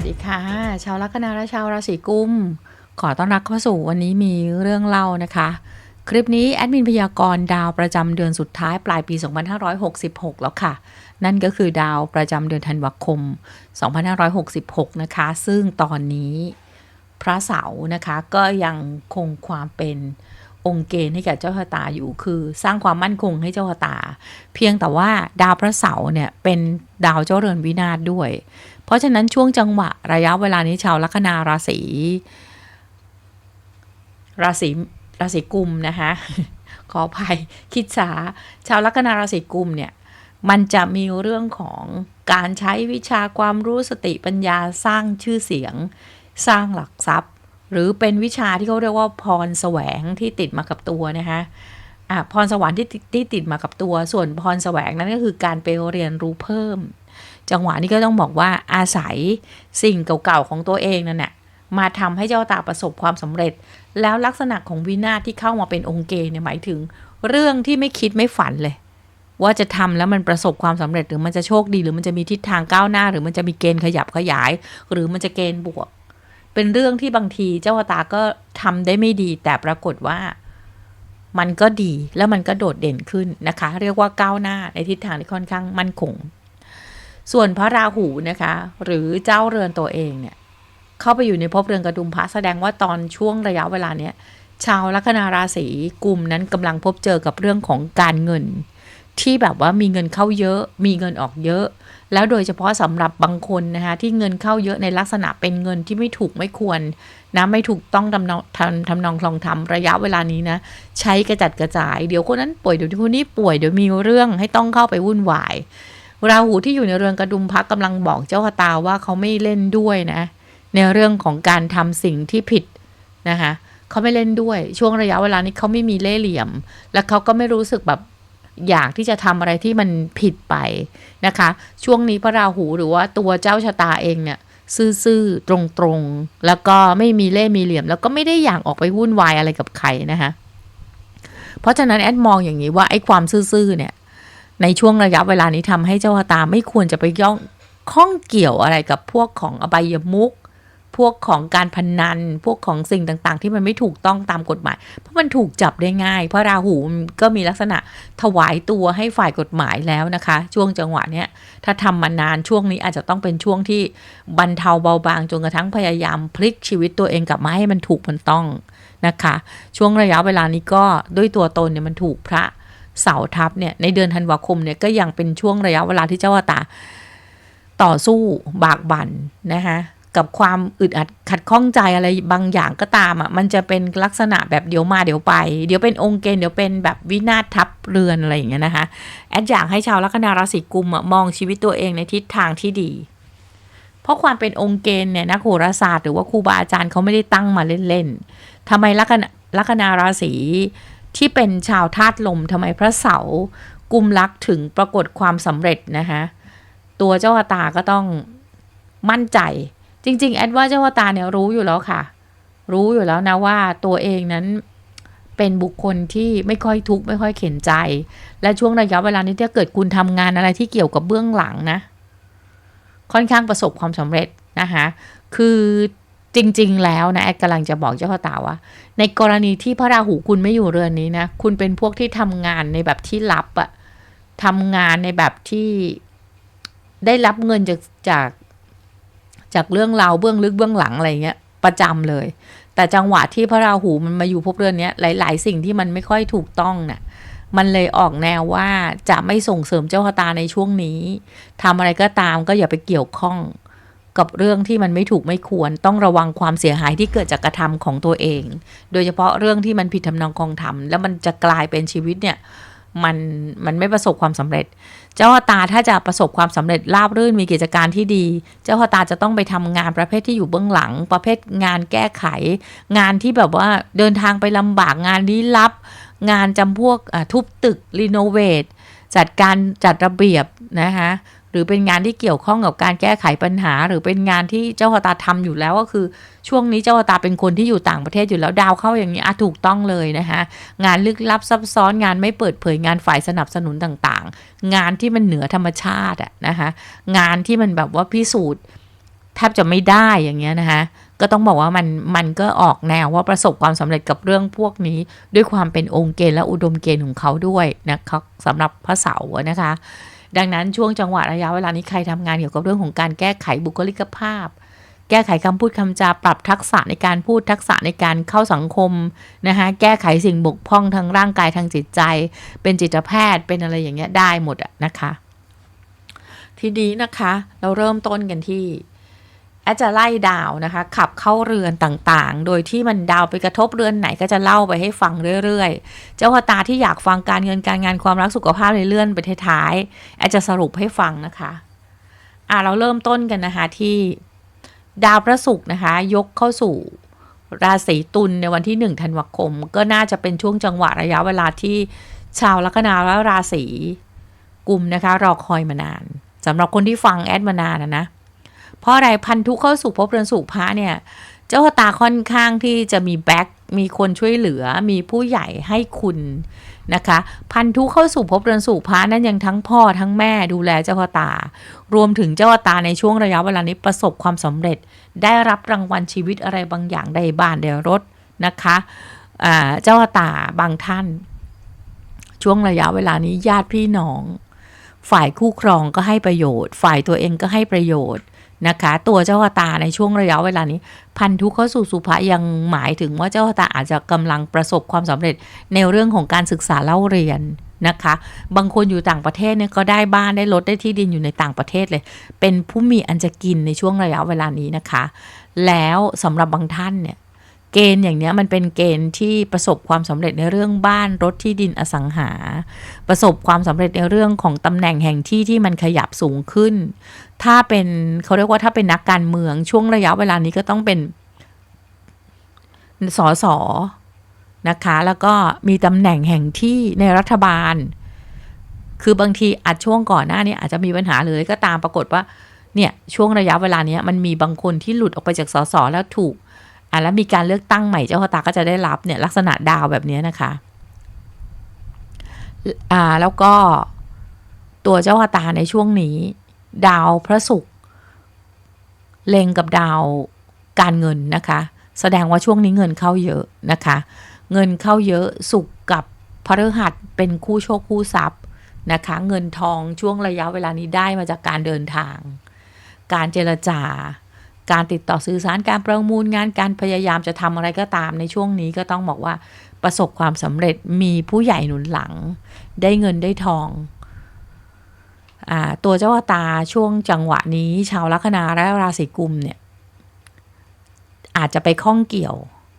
วัสดีค่ะ ชาวลัคนาและชาวราศีกุม ขอต้อนรับเข้าสู่วันนี้มีเรื่องเล่านะคะ คลิปนี้แอดมินพยากรณ์ดาวประจำเดือนสุดท้ายปลายปี 2566 แล้วค่ะ นั่นก็คือดาวประจำเดือนธันวาคม 2566 นะคะ ซึ่งตอนนี้พระเสาร์นะคะก็ยังคงความเป็นองค์เกณฑ์ให้แก่เจ้าชะตาอยู่คือสร้างความมั่นคงให้เจ้าชะตา เพียงแต่ว่าดาวพระเสาร์เนี่ยเป็นดาวเจ้าเรือนวินาศด้วย เพราะฉะนั้นช่วงจังหวะระยะเวลานี้ชาวลัคนาราศีราศีราศีกุมนะคะขออภัยคิดช้าชาวลัคนาราศีกุมเนี่ยมันจะมีเรื่องของการใช้วิชาความรู้สติปัญญาสร้างชื่อเสียง สร้างหลักทรัพย์ หรือเป็นวิชาที่เขาเรียกว่าพรแสวงที่ติดมากับตัวนะคะอะพรสวรรค์ที่ติดที่ติดมากับตัว ส่วนพรแสวงนั้นก็คือการไปเรียนรู้เพิ่ม จังหวะนี้ก็ต้องบอกว่าอาศัยสิ่งเก่าๆของตัวเองนั่นแหละมาทำให้เจ้าตาประสบความสำเร็จ แล้วลักษณะของวินาศที่เข้ามาเป็นองค์เกณฑ์เนี่ยหมายถึง เรื่องที่ไม่คิดไม่ฝันเลย ว่าจะทำแล้วมันประสบความสำเร็จหรือมันจะโชคดีหรือมันจะมีทิศทางก้าวหน้า หรือมันจะมีเกณฑ์ขยับขยาย หรือมันจะเกณฑ์บวก เป็นเรื่องที่บางทีเจ้าตาก็ทำได้ไม่ดี แต่ปรากฏว่ามันก็ดีแล้วมันก็โดดเด่นขึ้นนะคะ เรียกว่าก้าวหน้าในทิศทางที่ค่อนข้างมั่นคง ส่วนพระราหูนะคะ หรือเจ้าเรือนตัวเองเนี่ย เข้าไปอยู่ในภพเรือนกระดุมพระแสดงว่าตอนช่วงระยะเวลาเนี้ยชาวลัคนาราศีกลุ่มนั้นกำลังพบเจอกับเรื่องของการเงิน ที่แบบว่ามีเงินเข้าเยอะ มีเงินออกเยอะ แล้วโดยเฉพาะสำหรับบางคนนะคะที่เงินเข้าเยอะในลักษณะเป็นเงินที่ไม่ถูกไม่ควรนะไม่ถูกต้องทำนองทำทำนองคลองทำระยะเวลานี้นะ ใช้กระจัดกระจาย เดี๋ยวคนนั้นป่วยเดี๋ยวคนนี้ป่วยเดี๋ยวมีเรื่องให้ต้องเข้าไปวุ่นวาย ราหูที่อยู่ในเรือนกระดุมพักกำลังบอกเจ้าชะตาว่าเขาไม่เล่นด้วยนะ ในเรื่องของการทำสิ่งที่ผิดนะคะเขาไม่เล่นด้วยช่วงระยะเวลานี้เขาไม่มีเล่ห์เหลี่ยม และเขาก็ไม่รู้สึกแบบอยากที่จะทำอะไรที่มันผิดไปนะคะ ช่วงนี้พระราหูหรือว่าตัวเจ้าชะตาเองเนี่ยซื่อๆตรงๆ แล้วก็ไม่มีเล่ห์มีเหลี่ยม แล้วก็ไม่ได้อยากออกไปวุ่นวายอะไรกับใครนะคะเพราะฉะนั้นแอดมองอย่างนี้ว่าไอ้ความซื่อๆเนี่ย ในช่วงระยะเวลานี้ทำให้เจ้าตาไม่ควรจะไปย่องข้องเกี่ยวอะไรกับพวกของอบายมุกพวกของการพนัน พวกของสิ่งต่างๆ ที่มันไม่ถูกต้องตามกฎหมาย เพราะมันถูกจับได้ง่าย เพราะราหูมันก็มีลักษณะถวายตัวให้ฝ่ายกฎหมายแล้วนะคะ ช่วงจังหวะเนี้ยถ้าทำมานานช่วงนี้อาจจะต้องเป็นช่วงที่บรรเทาเบาบางจนกระทั่งพยายามพลิกชีวิตตัวเองกลับมาให้มันถูกมันต้องนะคะ ช่วงระยะเวลานี้ก็ด้วยตัวตนเนี่ยมันถูกพระ เสาทับเนี่ยในเดือนธันวาคมเนี่ยก็ยังเป็นช่วงระยะเวลาที่เจ้าตาต่อสู้บากบั่นนะคะกับความอึดอัดขัดข้องใจอะไรบางอย่างก็ตามอะมันจะเป็นลักษณะแบบเดี๋ยวมาเดี๋ยวไป เดี๋ยวเป็นองค์เกณฑ์เดี๋ยวเป็นแบบวินาศทับเรือนอะไรอย่างเงี้ยนะคะแอดอยากให้ชาวลัคนาราศีกุมอะมองชีวิตตัวเองในทิศทางที่ดี เพราะความเป็นองค์เกณฑ์เนี่ยนักโหราศาสตร์หรือว่าครูบาอาจารย์เขาไม่ได้ตั้งมาเล่นๆทำไมลัคนาลัคนาราศี ที่เป็นชาวธาตุลมทำไมพระเสากุมลักถึงปรากฏความสำเร็จนะคะตัวเจ้าตาก็ต้องมั่นใจ จริง ๆ แอดว่าเจ้าตาเนี่ยรู้อยู่แล้วค่ะ รู้อยู่แล้วนะว่าตัวเองนั้นเป็นบุคคลที่ไม่ค่อยทุกข์ไม่ค่อยเข็นใจ และช่วงระยะเวลานี้ถ้าเกิดคุณทำงานอะไรที่เกี่ยวกับเบื้องหลังนะ ค่อนข้างประสบความสำเร็จนะคะคือ จริง ๆ แล้วนะแอดกำลังจะบอกเจ้าพ่อตาว่า ในกรณีที่พระราหูคุณไม่อยู่เรือนนี้นะ คุณเป็นพวกที่ทำงานในแบบที่ลับอะทำงานในแบบที่ได้รับเงินจากจากจากเรื่องราวเบื้องลึกเบื้องหลังอะไรเงี้ยประจำเลย แต่จังหวะที่พระราหูมันมาอยู่ภพเรือนนี้หลาย ๆ สิ่งที่มันไม่ค่อยถูกต้องน่ะมันเลยออกแนวว่าจะไม่ส่งเสริมเจ้าชะตาในช่วงนี้ทำอะไรก็ตามก็อย่าไปเกี่ยวข้อง กับเรื่องที่มันไม่ถูกไม่ควรต้องระวังความเสียหายที่เกิดจากกระทำของตัวเอง โดยเฉพาะเรื่องที่มันผิดทำนองคองธรรมแล้วมันจะกลายเป็นชีวิตเนี่ยมันมันไม่ประสบความสำเร็จ เจ้าตาถ้าจะประสบความสำเร็จราบรื่นมีกิจการที่ดี เจ้าตาจะต้องไปทำงานประเภทที่อยู่เบื้องหลัง ประเภทงานแก้ไข งานที่แบบว่าเดินทางไปลำบากงานลี้ลับ งานจำพวกทุบตึกรีโนเวทจัดการจัดระเบียบนะคะ หรือเป็นงานที่เกี่ยวข้องกับการแก้ไขปัญหา หรือเป็นงานที่เจ้าตาทำอยู่แล้วก็คือ ช่วงนี้เจ้าตาเป็นคนที่อยู่ต่างประเทศอยู่แล้วดาวเข้าอย่างนี้อะถูกต้องเลยนะคะงานลึกลับซับซ้อนงานไม่เปิดเผยงานฝ่ายสนับสนุนต่างๆ งานที่มันเหนือธรรมชาติอะนะคะงานที่มันแบบว่าพิสูจน์แทบจะไม่ได้อย่างเงี้ยนะคะก็ต้องบอกว่ามันมันก็ออกแนวว่าประสบความสำเร็จกับเรื่องพวกนี้ ด้วยความเป็นองค์เกณฑ์และอุดมเกณฑ์ของเขาด้วยนะคะสำหรับพระเสาร์นะคะ ดังนั้นช่วงจังหวะระยะเวลานี้ใครทำงานเกี่ยวกับเรื่องของการแก้ไขบุคลิกภาพ แก้ไขคำพูดคำจาปรับทักษะในการพูดทักษะในการเข้าสังคมนะคะแก้ไขสิ่งบกพร่องทางร่างกายทางจิตใจ เป็นจิตแพทย์เป็นอะไรอย่างเงี้ยได้หมดอะนะคะ ทีนี้นะคะ เราเริ่มต้นกันที่ อจะไล่ดาวนะคะ ขับเข้าเรือนต่างๆ โดยที่มันดาวไปกระทบเรือนไหนก็จะเล่าไปให้ฟังเรื่อยๆ เจ้าตาที่อยากฟังการเงินการงานความรักสุขภาพเลยเลื่อนไปท้ายๆแอดจะสรุปให้ฟังนะคะอ่าเราเริ่มต้นกันนะคะที่ดาวพระศุกร์นะคะ ยกเข้าสู่ราศีตุลในวันที่ 1 ธันวาคม ก็น่าจะเป็นช่วงจังหวะระยะเวลาที่ชาวลัคนาและราศีกุมนะคะรอคอยมานานสำหรับคนที่ฟังแอดมานานนะนะ เพราะอะไรพันธุเข้าสู่ภพเรือนสู่พระเนี่ย เจ้าตาค่อนข้างที่จะมีแบ็คมีคนช่วยเหลือมีผู้ใหญ่ให้คุณนะคะ พันธุเข้าสู่ภพเรือนสู่พระนั้นยังทั้งพ่อทั้งแม่ดูแลเจ้าตา รวมถึงเจ้าตาในช่วงระยะเวลานี้ประสบความสำเร็จ ได้รับรางวัลชีวิตอะไรบางอย่างได้บ้านได้รถนะคะเจ้าตาบางท่าน ช่วงระยะเวลานี้ญาติพี่น้อง ฝ่ายคู่ครองก็ให้ประโยชน์ ฝ่ายตัวเองก็ให้ประโยชน์ นะคะ ตัวเจ้าตาในช่วงระยะเวลานี้ พันธุเข้าสู่สุภะยังหมายถึงว่าเจ้าตาอาจจะกำลังประสบความสำเร็จในเรื่องของการศึกษาเล่าเรียนนะคะ บางคนอยู่ต่างประเทศเนี่ยก็ได้บ้านได้รถได้ที่ดินอยู่ในต่างประเทศเลย เป็นผู้มีอันจะกินในช่วงระยะเวลานี้นะคะ แล้วสำหรับบางท่านเนี่ย เกณฑ์อย่างเนี้ยมันเป็นเกณฑ์ที่ประสบความสำเร็จในเรื่องบ้านรถที่ดินอสังหา ประสบความสำเร็จในเรื่องของตำแหน่งแห่งที่ที่มันขยับสูงขึ้น ถ้าเป็นเขาเรียกว่าถ้าเป็นนักการเมืองช่วงระยะเวลานี้ก็ต้องเป็นสอสอนะคะ แล้วก็มีตำแหน่งแห่งที่ในรัฐบาล คือบางทีอาจช่วงก่อนหน้านี้อาจจะมีปัญหาเลยก็ตามปรากฏว่า เนี่ยช่วงระยะเวลานี้มันมีบางคนที่หลุดออกไปจากสสแล้วถูก อะแล้วมีการเลือกตั้งใหม่เจ้าชะตาก็จะได้รับเนี่ยลักษณะดาวแบบนี้นะคะอ่าแล้วก็ตัวเจ้าชะตาในช่วงนี้ ดาวพระศุกร์เล็งกับดาวการเงินนะคะ แสดงว่าช่วงนี้เงินเข้าเยอะนะคะ เงินเข้าเยอะศุกกับพฤหัสเป็นคู่โชคคู่ทรัพย์นะคะ เงินทองช่วงระยะเวลานี้ได้มาจากการเดินทาง การเจรจา การติดต่อสื่อสารการประมูลงานการพยายามจะทำอะไรก็ตามในช่วงนี้ก็ต้องบอกว่าประสบความสำเร็จมีผู้ใหญ่หนุนหลัง ได้เงินได้ทองอตัวเจ้าตาช่วงจังหวะนี้ ชาวลัคนาและราศีกุมเนี่ย อาจจะไปข้องเกี่ยว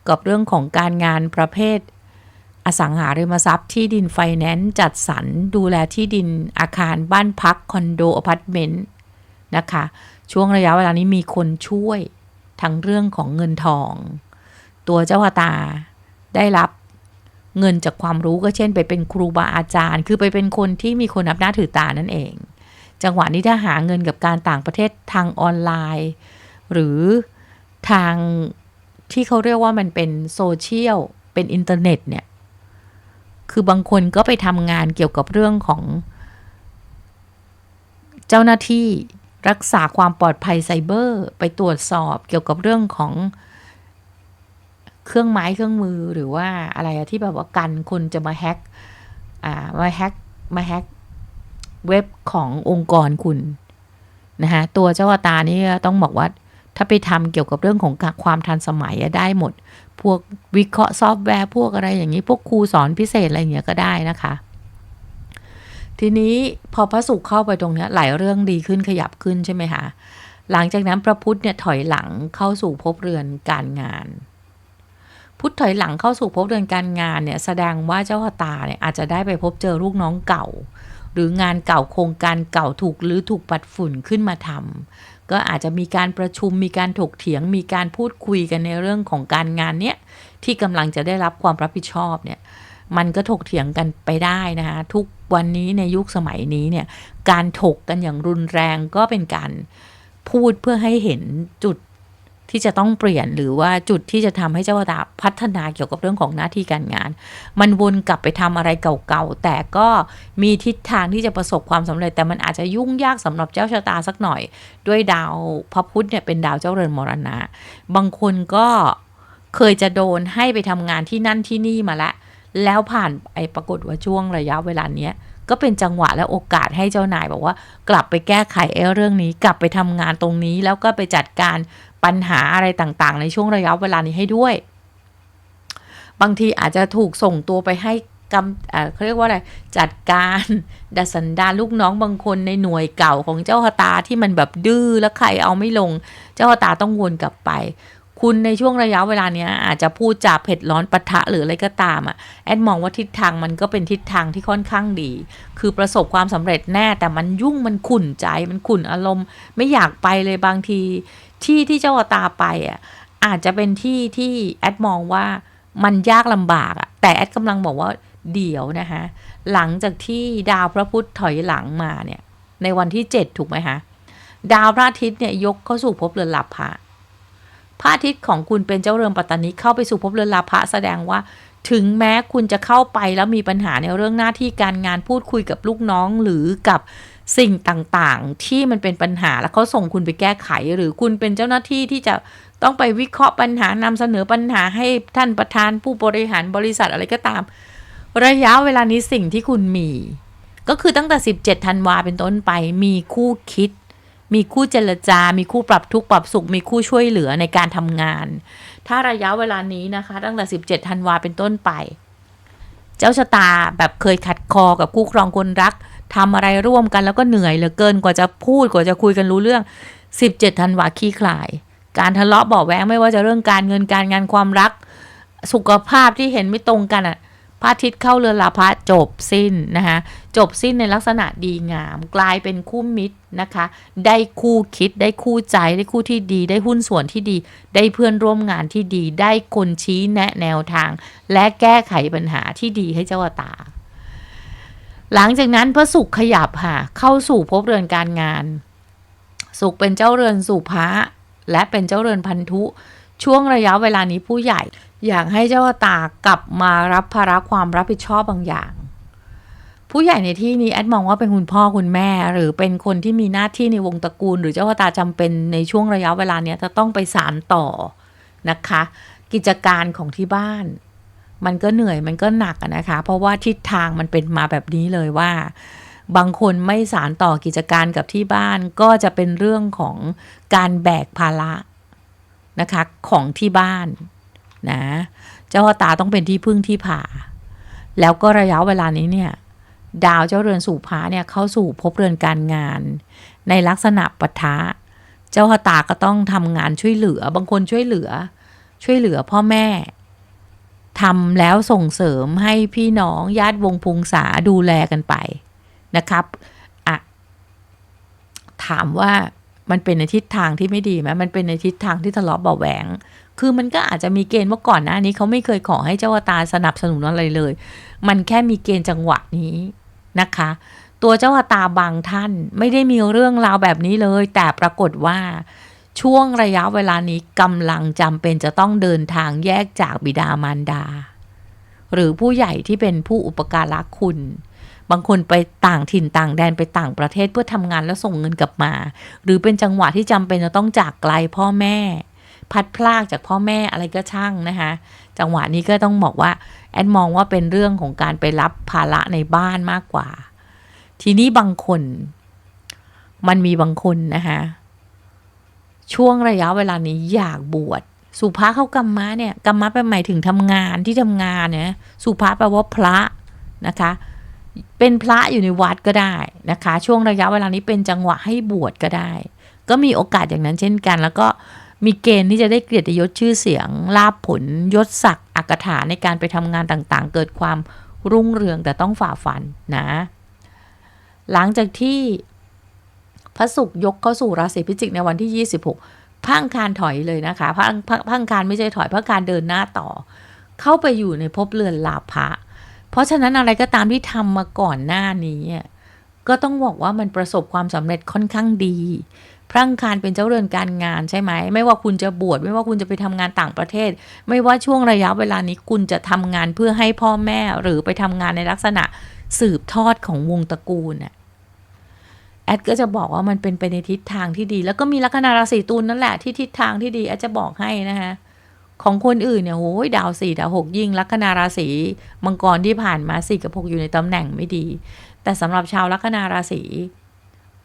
กับเรื่องของการงานประเภท อสังหาริมทรัพย์ที่ดินไฟแนนซ์จัดสรรดูแลที่ดินอาคารบ้านพัก คอนโดอพาร์ตเมนต์ นะคะ ช่วงระยะเวลานี้มีคนช่วยทั้งเรื่องของเงินทอง ตัวเจ้าตาได้รับเงินจากความรู้ก็เช่น ไปเป็นครูบาอาจารย์ คือไปเป็นคนที่มีคนนับหน้าถือตานั่นเอง จังหวะนี้ถ้าหาเงินกับการต่างประเทศทางออนไลน์ หรือทางที่เขาเรียกว่ามันเป็นโซเชียลเป็นอินเทอร์เน็ตเนี่ย คือบางคนก็ไปทำงานเกี่ยวกับเรื่องของ เจ้าหน้าที่ รักษาความปลอดภัยไซเบอร์ ไปตรวจสอบเกี่ยวกับเรื่องของเครื่องไม้เครื่องมือหรือว่าอะไรที่แบบว่ากันคนจะมาแฮกอ่ามาแฮกมาแฮกเว็บขององค์กรคุณนะคะตัวเจ้าตานี่ต้องบอกว่าถ้าไปทำเกี่ยวกับเรื่องของความทันสมัยได้หมด พวกวิเคราะห์ซอฟต์แวร์พวกอะไรอย่างนี้ พวกครูสอนพิเศษอะไรอย่างเงี้ยก็ได้นะคะ ทีนี้พอพระศุกร์เข้าไปตรงนี้หลายเรื่องดีขึ้นขยับขึ้นใช่ไหมคะหลังจากนั้นพระพุทธเนี่ยถอยหลังเข้าสู่ภพเรือนการงาน พุทธถอยหลังเข้าสู่ภพเรือนการงานเนี่ยแสดงว่าเจ้าตาเนี่ยอาจจะได้ไปพบเจอลูกน้องเก่า หรืองานเก่าโครงการเก่าถูกหรือถูกปัดฝุ่นขึ้นมาทำก็อาจจะมีการประชุมมีการถกเถียงมีการพูดคุยกันในเรื่องของการงานเนี้ยที่กำลังจะได้รับความรับผิดชอบเนี่ย มันก็ถกเถียงกันไปได้นะคะทุกวันนี้ในยุคสมัยนี้เนี่ยการถกกันอย่างรุนแรงก็เป็นการพูดเพื่อให้เห็นจุดที่จะต้องเปลี่ยนหรือว่าจุดที่จะทำให้เจ้าชะตาพัฒนาเกี่ยวกับเรื่องของหน้าที่การงาน มันวนกลับไปทำอะไรเก่าๆแต่ก็มีทิศทางที่จะประสบความสำเร็จ แต่มันอาจจะยุ่งยากสำหรับเจ้าชะตาสักหน่อย ด้วยดาวพระพุธเนี่ยเป็นดาวเจ้าเรือนมรณะ บางคนก็เคยจะโดนให้ไปทำงานที่นั่นที่นี่มาแล้ว แล้วผ่านไอ้ปรากฏว่าช่วงระยะเวลาเนี้ยก็เป็นจังหวะและโอกาสให้เจ้านายบอกว่า กลับไปแก้ไขไอ้เรื่องนี้ กลับไปทำงานตรงนี้ แล้วก็ไปจัดการปัญหาอะไรต่างๆ ในช่วงระยะเวลานี้ให้ด้วย บางทีอาจจะถูกส่งตัวไปให้กำเอ่อเขาเรียกว่าอะไรจัดการดัสันดาลูกน้องบางคนในหน่วยเก่าของเจ้าชะตาที่มันแบบดื้อแล้วใครเอาไม่ลง เจ้าชะตาต้องวนกลับไป คุณในช่วงระยะเวลาเนี้ยอาจจะพูดจาเผ็ดร้อนปะทะหรืออะไรก็ตามอะแอดมองว่าทิศทางมันก็เป็นทิศทางที่ค่อนข้างดี คือประสบความสำเร็จแน่แต่มันยุ่งมันขุ่นใจมันขุ่นอารมณ์ ไม่อยากไปเลยบางที ที่ที่เจ้าตาไปอะอาจจะเป็นที่ที่แอดมองว่ามันยากลำบากอะแต่แอดกำลังบอกว่าเดี๋ยวนะคะหลังจากที่ดาวพระพุธถอยหลังมาเนี่ยในวันที่ 7 ถูกไหมคะดาวพระอาทิตย์เนี่ยยกเข้าสู่ภพเรือนลับพระ พระอาทิตย์ของคุณเป็นเจ้าเรือนปัตตานีเข้าไปสู่ภพเรือนลับพระแสดงว่า ถึงแม้คุณจะเข้าไปแล้วมีปัญหาในเรื่องหน้าที่การงานพูดคุยกับลูกน้องหรือกับสิ่งต่างๆ ที่มันเป็นปัญหาแล้วเขาส่งคุณไปแก้ไข หรือคุณเป็นเจ้าหน้าที่ที่จะต้องไปวิเคราะห์ปัญหานำเสนอปัญหาให้ท่านประธานผู้บริหารบริษัทอะไรก็ตาม ระยะเวลานี้สิ่งที่คุณมี ก็คือตั้งแต่ 17 ธันวาเป็นต้นไปมีคู่คิด มีคู่เจรจา มีคู่ปรับทุกข์ปรับสุข มีคู่ช่วยเหลือในการทำงาน ถ้าระยะเวลานี้นะคะ ตั้งแต่ 17ธันวาเป็นต้นไป เจ้าชะตาแบบเคยขัดคอกับคู่ครองคนรักทำอะไรร่วมกันแล้วก็เหนื่อยเหลือเกินกว่าจะพูดกว่าจะคุยกันรู้เรื่อง 17ธันวาขี้คลาย การทะเลาะเบาแวงไม่ว่าจะเรื่องการเงินการงานความรัก สุขภาพที่เห็นไม่ตรงกันอะ พระอาทิตย์เข้าเรือนลาพระจบสิ้นนะคะจบสิ้นในลักษณะดีงาม กลายเป็นคู่มิตรนะคะ ได้คู่คิดได้คู่ใจได้คู่ที่ดี ได้หุ้นส่วนที่ดี ได้เพื่อนร่วมงานที่ดี ได้คนชี้แนะแนวทาง และแก้ไขปัญหาที่ดีให้เจ้าตา หลังจากนั้นพระศุกร์ขยับค่ะเข้าสู่ภพเรือนการงาน สุขเป็นเจ้าเรือนสู่พระและเป็นเจ้าเรือนพันธุ ช่วงระยะเวลานี้ผู้ใหญ่ อยากให้เจ้าตากลับมารับภาระความรับผิดชอบบางอย่าง ผู้ใหญ่ในที่นี้แอดมองว่าเป็นคุณพ่อคุณแม่ หรือเป็นคนที่มีหน้าที่ในวงตระกูล หรือเจ้าตาจำเป็นในช่วงระยะเวลาเนี้ยจะต้องไปสารต่อนะคะ กิจการของที่บ้าน มันก็เหนื่อยมันก็หนักนะคะ เพราะว่าทิศทางมันเป็นมาแบบนี้เลยว่าบางคนไม่สารต่อกิจการกับที่บ้านก็จะเป็นเรื่องของการแบกภาระนะคะของที่บ้าน นะ เจ้าตาต้องเป็นที่พึ่งที่ผา แล้วก็ระยะเวลานี้เนี่ย ดาวเจ้าเรือนสู่พระเนี่ยเข้าสู่ภพเรือนการงาน ในลักษณะปะทะ เจ้าตาก็ต้องทำงานช่วยเหลือ บางคนช่วยเหลือ ช่วยเหลือพ่อแม่ทำแล้วส่งเสริมให้พี่น้องญาติวงพุงษาดูแลกันไปนะครับอะถามว่ามันเป็นในทิศทางที่ไม่ดีไหมมันเป็นในทิศทางที่ทะเลาะเบาแหวง คือมันก็อาจจะมีเกณฑ์ว่าก่อนหน้านี้เขาไม่เคยขอให้เจ้าตาสนับสนุนอะไรเลย มันแค่มีเกณฑ์จังหวะนี้นะคะ ตัวเจ้าตาบางท่านไม่ได้มีเรื่องราวแบบนี้เลย แต่ปรากฏว่าช่วงระยะเวลานี้กำลังจำเป็นจะต้องเดินทางแยกจากบิดามารดา หรือผู้ใหญ่ที่เป็นผู้อุปการะคุณ บางคนไปต่างถิ่นต่างแดนไปต่างประเทศเพื่อทำงานแล้วส่งเงินกลับมา หรือเป็นจังหวะที่จำเป็นจะต้องจากไกลพ่อแม่ พัดพลากจากพ่อแม่อะไรก็ช่างนะคะ จังหวะนี้ก็ต้องบอกว่าแอดมองว่าเป็นเรื่องของการไปรับภาระในบ้านมากกว่า ทีนี้บางคน มันมีบางคนนะคะช่วงระยะเวลานี้อยากบวชสุภาเข้ากรรมะเนี่ยกรรมะแปลหมายถึงทำงานที่ทำงานเนี่ยสุภาแปลว่าพระนะคะ เป็นพระอยู่ในวัดก็ได้นะคะ ช่วงระยะเวลานี้เป็นจังหวะให้บวชก็ได้ ก็มีโอกาสอย่างนั้นเช่นกัน แล้วก็ มีเกณฑ์ที่จะได้เกียรติยศชื่อเสียงลาบผลยศศักดิ์อักถาในการไปทำงานต่างๆ เกิดความรุ่งเรืองแต่ต้องฝ่าฟันนะ หลังจากที่พระศุกร์ยกเข้าสู่ราศีพิจิกในวันที่ 26 พังคารถอยเลยนะคะพังพังคารไม่ใช่ถอยพังคารเดินหน้าต่อ เข้าไปอยู่ในภพเรือนลาภะเพราะฉะนั้นอะไรก็ตามที่ทำมาก่อนหน้านี้ ก็ต้องบอกว่ามันประสบความสำเร็จค่อนข้างดี พระอังคารเป็นเจ้าเรือนการงานใช่ไหม ไม่ว่าคุณจะบวชไม่ว่าคุณจะไปทำงานต่างประเทศ ไม่ว่าช่วงระยะเวลานี้คุณจะทำงานเพื่อให้พ่อแม่หรือไปทำงานในลักษณะสืบทอดของวงตระกูลน่ะแอดก็จะบอกว่ามันเป็นไปในทิศทางที่ดี แล้วก็มีลัคนาราศีตุลนั่นแหละที่ทิศทางที่ดีแอดจะบอกให้นะคะของคนอื่นเนี่ยโอ้ยดาวสี่ดาวหกยิ่งลัคนาราศีมังกรที่ผ่านมาสี่กับหกอยู่ในตำแหน่งไม่ดี แต่สำหรับชาวลัคนาราศี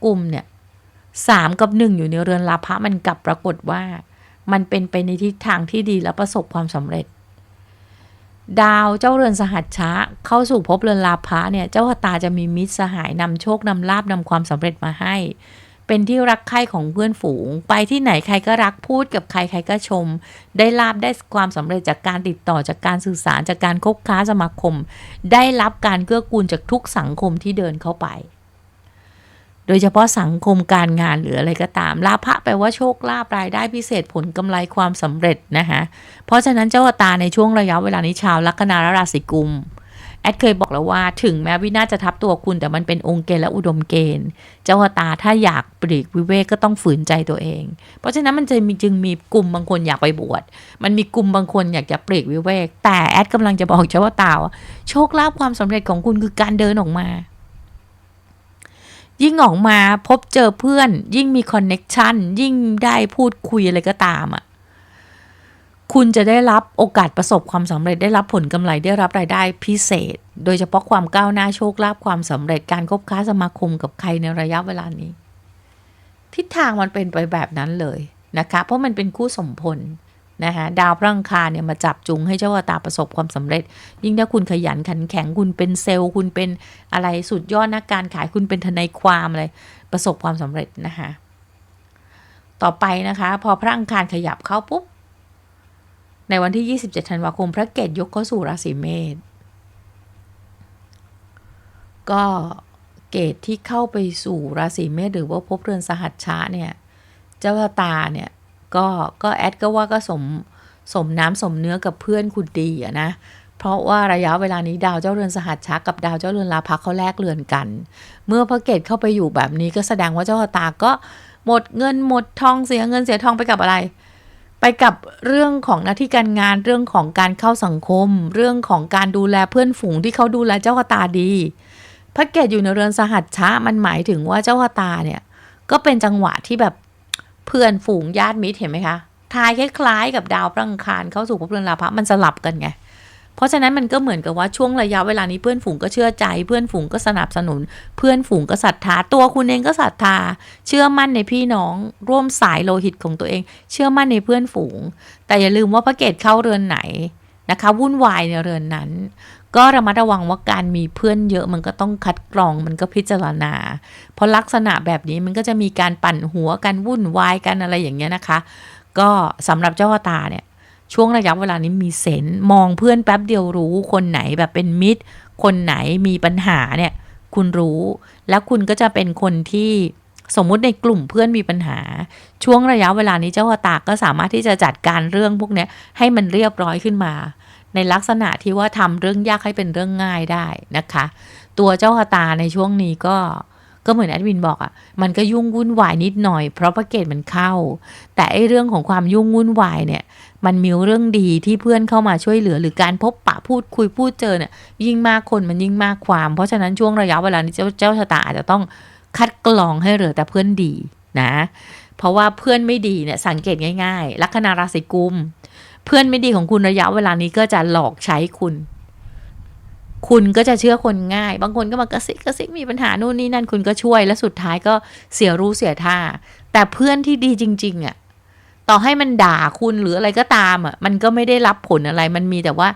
กลุ่มเนี่ย สามกับหนึ่งอยู่ในเรือนลาภะมันกลับปรากฏว่า มันเป็นไปในทิศทางที่ดีและประสบความสำเร็จ ดาวเจ้าเรือนสหัชชะเข้าสู่ภพเรือนลาภะเนี่ยเจ้าชะตาจะมีมิตรสหายนำโชคนำลาบนำความสำเร็จมาให้ เป็นที่รักใคร่ของเพื่อนฝูง ไปที่ไหนใครก็รักพูดกับใครใครก็ชม ได้ลาบได้ความสำเร็จจากการติดต่อจากการสื่อสารจากการคบค้าสมาคม ได้รับการเกื้อกูลจากทุกสังคมที่เดินเข้าไป โดยเฉพาะสังคมการงานหรืออะไรก็ตามลาภะแปลว่าโชคลาภรายได้พิเศษผลกำไรความสำเร็จนะคะเพราะฉะนั้นเจ้าตาในช่วงระยะเวลานี้ชาวลัคนาและราศีกุมแอดเคยบอกแล้วว่าถึงแม้วินาจะทับตัวคุณแต่มันเป็นองค์เกณฑ์และอุดมเกณฑ์ เจ้าตาถ้าอยากปลีกวิเวกก็ต้องฝืนใจตัวเอง เพราะฉะนั้นมันจะมีจึงมีกลุ่มบางคนอยากไปบวชมันมีกลุ่มบางคนอยากจะปลีกวิเวก แต่แอดกำลังจะบอกเจ้าตาว่าโชคลาภความสำเร็จของคุณคือการเดินออกมา ยิ่งออกมาพบเจอเพื่อน ยิ่งมีคอนเน็กชันยิ่งได้พูดคุยอะไรก็ตามอะคุณจะได้รับโอกาสประสบความสำเร็จได้รับผลกำไรได้รับรายได้พิเศษ โดยเฉพาะความก้าวหน้าโชคลาภความสำเร็จการคบค้าสมาคมกับใครในระยะเวลานี้ ทิศทางมันเป็นไปแบบนั้นเลยนะคะ เพราะมันเป็นคู่สมพล นะคะดาวพระอังคารเนี่ยมาจับจุงให้เจ้าชะตาประสบความสำเร็จ ยิ่งถ้าคุณขยันขันแข็งคุณเป็นเซลล์ คุณเป็นอะไรสุดยอดนักการขายคุณเป็นทนายความอะไรประสบความสำเร็จนะคะต่อไปนะคะ พอพระอังคารขยับเข้าปุ๊บในวันที่ 27 ธันวาคม พระเกตยกเข้าสู่ราศีเมษก็เกตที่เข้าไปสู่ราศีเมษหรือว่าภพเรือนสหัชชะเนี่ย เจ้าตาเนี่ย ก็ก็แอดก็ว่าก็สมสมน้ำสมเนื้อกับเพื่อนคุณดีอะนะ เพราะว่าระยะเวลานี้ดาวเจ้าเรือนสหัชชะกับดาวเจ้าเรือนลาภะเขาแลกเรือนกัน เมื่อพระเกตเข้าไปอยู่แบบนี้ก็แสดงว่าเจ้าตาก็หมดเงินหมดทองเสียเงินเสียทองไปกับอะไร ไปกับเรื่องของหน้าที่การงานเรื่องของการเข้าสังคม เรื่องของการดูแลเพื่อนฝูงที่เขาดูแลเจ้าตาดี พระเกตอยู่ในเรือนสหัชชะมันหมายถึงว่าเจ้าตาเนี่ยก็เป็นจังหวะที่แบบ เพื่อนฝูงญาติมิตรเห็นไหมคะทายคล้ายๆกับดาวพระอังคารเข้าสู่ภพเรือนลาภะมันสลับกันไงเพราะฉะนั้นมันก็เหมือนกับว่าช่วงระยะเวลานี้เพื่อนฝูงก็เชื่อใจ เพื่อนฝูงก็สนับสนุน เพื่อนฝูงก็ศรัทธาตัวคุณเองก็ศรัทธา เชื่อมั่นในพี่น้อง ร่วมสายโลหิตของตัวเอง เชื่อมั่นในเพื่อนฝูง แต่อย่าลืมว่าพระเกตเข้าเรือนไหนนะคะ วุ่นวายในเรือนนั้น ก็ระมัดระวังว่าการมีเพื่อนเยอะมันก็ต้องคัดกรองมันก็พิจารณา เพราะลักษณะแบบนี้มันก็จะมีการปั่นหัวกันวุ่นวายกันอะไรอย่างเงี้ยนะคะ ก็สำหรับเจ้าตาเนี่ยช่วงระยะเวลานี้มีเซนมองเพื่อนแป๊บเดียวรู้คนไหนแบบเป็นมิตร คนไหนมีปัญหาเนี่ยคุณรู้ แล้วคุณก็จะเป็นคนที่สมมุติในกลุ่มเพื่อนมีปัญหา ช่วงระยะเวลานี้เจ้าตาก็สามารถที่จะจัดการเรื่องพวกนี้ให้มันเรียบร้อยขึ้นมา ในลักษณะที่ว่าทำเรื่องยากให้เป็นเรื่องง่ายได้นะคะ ตัวเจ้าตาในช่วงนี้ก็ก็เหมือนแอดวินบอกอะ่ะ มันก็ยุ่งวุ่นวายนิดหน่อย เพราะพระเกตมันเข้า แต่ไอเรื่องของความยุ่งวุ่นวายเนี่ย มันมีเรื่องดีที่เพื่อนเข้ามาช่วยเหลือ หรือการพบปะพูดคุยพูดเจอเนี่ย ยิ่งมากคนมันยิ่งมากความ เพราะฉะนั้นช่วงระยะเวลานี้เจ้าเจ้าชะตาอาจจะต้องคัดกรองให้เหลือแต่เพื่อนดีนะ เพราะว่าเพื่อนไม่ดีเนี่ยสังเกตง่าย ๆ ลัคนาราศีกุม เพื่อนไม่ดีของคุณระยะเวลานี้ก็จะหลอกใช้คุณ คุณก็จะเชื่อคนง่าย บางคนก็มากระซิกกระซิกมีปัญหานู่นนี่นั่นคุณก็ช่วย แล้วสุดท้ายก็เสียรู้เสียท่า แต่เพื่อนที่ดีจริง ๆอะ่ะต่อให้มันด่าคุณหรืออะไรก็ตามอะ่ะ มันก็ไม่ได้รับผลอะไร มันมีแต่ว่า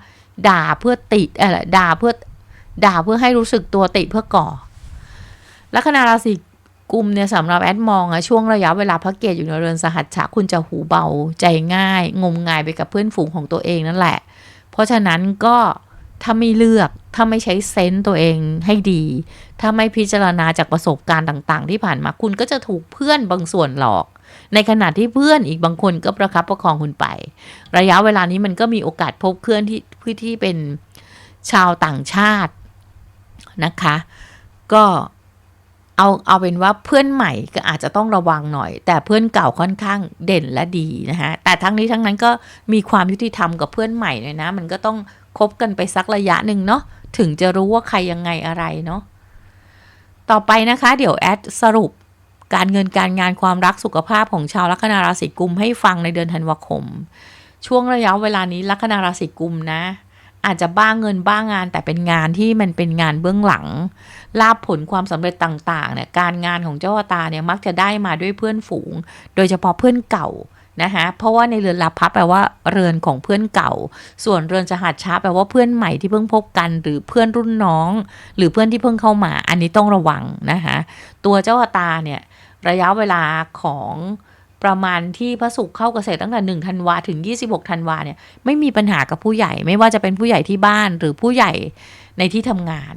ด่าเพื่อติดอะไรด่าเพื่อ ด่าเพื่อให้รู้สึกตัวติเพื่อก่อลัคนาราศี กุมเนี่ยสำหรับแอดมองอะช่วงระยะเวลาพระเกตอยู่ในเรือนสหัชชะคุณจะหูเบาใจง่าย งมงายไปกับเพื่อนฝูงของตัวเองนั่นแหละ เพราะฉะนั้นก็ถ้าไม่เลือกถ้าไม่ใช้เซนต์ตัวเองให้ดี ถ้าไม่พิจารณาจากประสบการณ์ต่างๆ ที่ผ่านมาคุณก็จะถูกเพื่อนบางส่วนหลอก ในขณะที่เพื่อนอีกบางคนก็ประคับประคองคุณไป ระยะเวลานี้มันก็มีโอกาสพบเพื่อนที่ที่ที่เป็นชาวต่างชาตินะคะ ก็ เอาเอาเป็นว่าเพื่อนใหม่ก็อาจจะต้องระวังหน่อย แต่เพื่อนเก่าค่อนข้างเด่นและดีนะคะแต่ทั้งนี้ทั้งนั้นก็มีความยุติธรรมกับเพื่อนใหม่เลยนะ มันก็ต้องคบกันไปสักระยะหนึ่งเนาะถึงจะรู้ว่าใครยังไงอะไรเนาะต่อไปนะคะเดี๋ยวแอดสรุปการเงินการงานความรักสุขภาพของชาวลัคนาราศีกุมให้ฟังในเดือนธันวาคม ช่วงระยะเวลานี้ลัคนาราศีกุมนะ อาจจะบ้างเงินบ้างงาน แต่เป็นงานที่มันเป็นงานเบื้องหลังลาบผลความสำเร็จต่างๆเนี่ยการงานของเจ้าตาเนี่ยมักจะได้มาด้วยเพื่อนฝูง โดยเฉพาะเพื่อนเก่านะคะเพราะว่าในเรือนลับพับแปลว่าเรือนของเพื่อนเก่า ส่วนเรือนจะหัดช้าแปลว่าเพื่อนใหม่ที่เพิ่งพบกัน หรือเพื่อนรุ่นน้อง หรือเพื่อนที่เพิ่งเข้ามา อันนี้ต้องระวังนะคะตัวเจ้าตาเนี่ยระยะเวลาของ ประมาณที่พระศุกร์เข้าเกษตรตั้งแต่1ธันวาถึง 26ธันวาเนี่ยไม่มีปัญหากับผู้ใหญ่ ไม่ว่าจะเป็นผู้ใหญ่ที่บ้านหรือผู้ใหญ่ในที่ทำงาน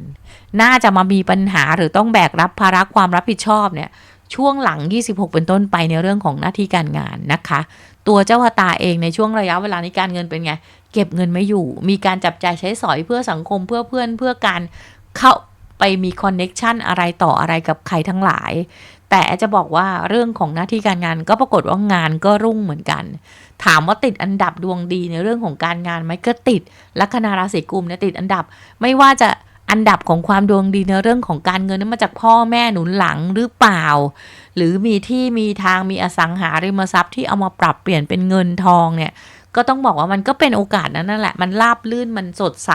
น่าจะมามีปัญหาหรือต้องแบกรับภาระความรับผิดชอบเนี่ยช่วงหลัง 26 เป็นต้นไปในเรื่องของหน้าที่การงานนะคะ ตัวเจ้าตาเองในช่วงระยะเวลานี้การเงินเป็นไง เก็บเงินไม่อยู่ มีการจับจ่ายใช้สอยเพื่อสังคมเพื่อเพื่อนเพื่อการเข้า ไปมีคอนเน็กชันอะไรต่ออะไรกับใครทั้งหลาย แต่จะบอกว่าเรื่องของหน้าที่การงานก็ปรากฏว่างานก็รุ่งเหมือนกัน ถามว่าติดอันดับดวงดีในเรื่องของการงานไหมก็ติดลัคนาราศีกุมเนี่ยติดอันดับ ไม่ว่าจะอันดับของความดวงดีในเรื่องของการเงินนั้นมาจากพ่อแม่หนุนหลังหรือเปล่า หรือมีที่มีทางมีอสังหาริมทรัพย์ที่เอามาปรับเปลี่ยนเป็นเงินทองเนี่ย ก็ต้องบอกว่ามันก็เป็นโอกาสนั้นนั่นแหละ มันราบลื่นมันสดใส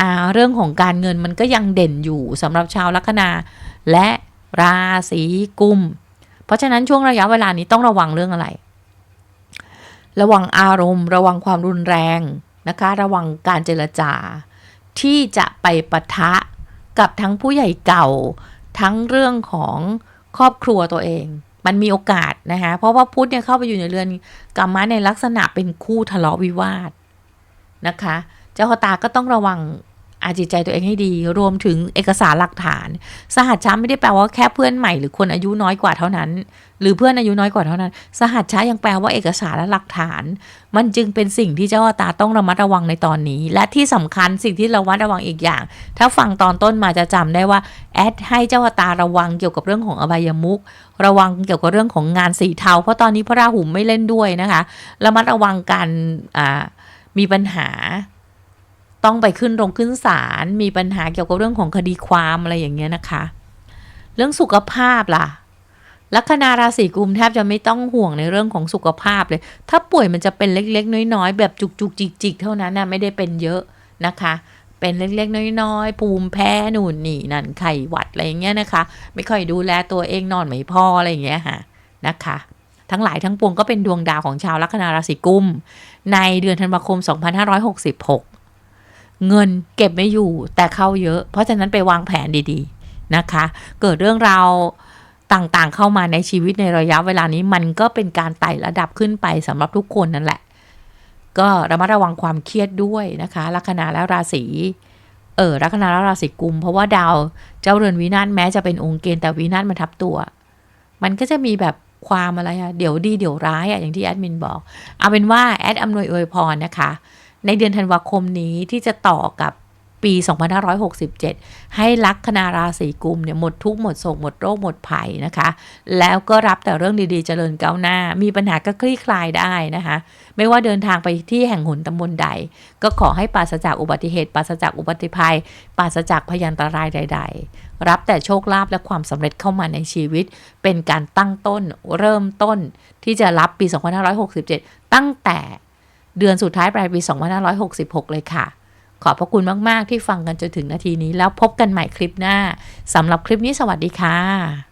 อ่าเรื่องของการเงินมันก็ยังเด่นอยู่สำหรับชาวลัคนา และราศีกุม เพราะฉะนั้นช่วงระยะเวลานี้ต้องระวังเรื่องอะไร ระวังอารมณ์ ระวังความรุนแรงนะคะ ระวังการเจรจา ที่จะไปปะทะกับทั้งผู้ใหญ่เก่า ทั้งเรื่องของครอบครัวตัวเอง มันมีโอกาสนะคะเพราะว่าพุธเนี่ยเข้าไปอยู่ในเรือนกรรมะในลักษณะเป็นคู่ทะเลาะวิวาทนะคะ เจ้าตาก็ต้องระวัง อาจิตใจตัวเองให้ดี รวมถึงเอกสารหลักฐาน สหัสช้าไม่ได้แปลว่าแค่เพื่อนใหม่หรือคนอายุน้อยกว่าเท่านั้น หรือเพื่อนอายุน้อยกว่าเท่านั้น สหัสช้ายังแปลว่าเอกสารและหลักฐาน มันจึงเป็นสิ่งที่เจ้าตาต้องระมัดระวังในตอนนี้ และที่สำคัญสิ่งที่ราวัดระวังอีกอย่าง ถ้าฟังตอนต้นมาจะจำได้ว่าแอดให้เจ้าตาระวังเกี่ยวกับเรื่องของอบายมุกระวังเกี่ยวกับเรื่องของงานสีเทา เพราะตอนนี้พระราหุมไม่เล่นด้วยนะคะระมัดระวังการมีปัญหา ต้องไปขึ้นโรงขึ้นศาลมีปัญหาเกี่ยวกับเรื่องของคดีความอะไรอย่างเงี้ยนะคะ เรื่องสุขภาพล่ะลัคนาราศีกุมแทบจะไม่ต้องห่วงในเรื่องของสุขภาพเลย ถ้าป่วยมันจะเป็นเล็กๆ น้อยๆ แบบจุกๆจิกๆ เท่านั้นนะไม่ได้เป็นเยอะนะคะ เป็นเล็กๆ น้อยๆ ภูมิแพ้หนุนนี่นั่นไข้หวัดอะไรอย่างเงี้ยนะคะ ไม่ค่อยดูแลตัวเองนอนไม่พออะไรอย่างเงี้ยค่ะนะคะ ทั้งหลายทั้งปวงก็เป็นดวงดาวของชาวลัคนาราศีกุมในเดือนธันวาคม 2566 เงินเก็บไม่อยู่แต่เข้าเยอะ เพราะฉะนั้นไปวางแผนดีๆนะคะ เกิดเรื่องราวต่างๆเข้ามาในชีวิตในระยะเวลานี้มันก็เป็นการไต่ระดับขึ้นไปสำหรับทุกคนนั่นแหละ ก็ระมัดระวังความเครียดด้วยนะคะลัคนาและราศีเออลัคนาและราศีกุม เพราะว่าดาวเจ้าเรือนวินาศแม้จะเป็นองค์เกณฑ์แต่วินาศมันทับตัว มันก็จะมีแบบความอะไรอะเดี๋ยวดีเดี๋ยวร้ายอะอย่างที่แอดมินบอก เอาเป็นว่าแอดอำนวยอวยพรนะคะ ในเดือนธันวาคมนี้ที่จะต่อกับปี 2567 ให้ลัคนาราศีกุมเนี่ยหมดทุกหมดโศกหมดโรคหมดภัยนะคะ แล้วก็รับแต่เรื่องดีๆ เจริญก้าวหน้า มีปัญหาก็คลี่คลายได้นะคะ ไม่ว่าเดินทางไปที่แห่งหนตำบลใด ก็ขอให้ปราศจากอุบัติเหตุปราศจากอุบัติภัยปราศจากพยันตรายใด ๆ รับแต่โชคลาภและความสำเร็จเข้ามาในชีวิต เป็นการตั้งต้นเริ่มต้นที่จะรับปี 2567 ตั้งแต่ เดือนสุดท้ายปลายปี 2566 เลยค่ะ ขอบพระคุณมาก ๆ ที่ฟังกันจนถึงนาทีนี้แล้วพบกันใหม่คลิปหน้าสำหรับคลิปนี้สวัสดีค่ะ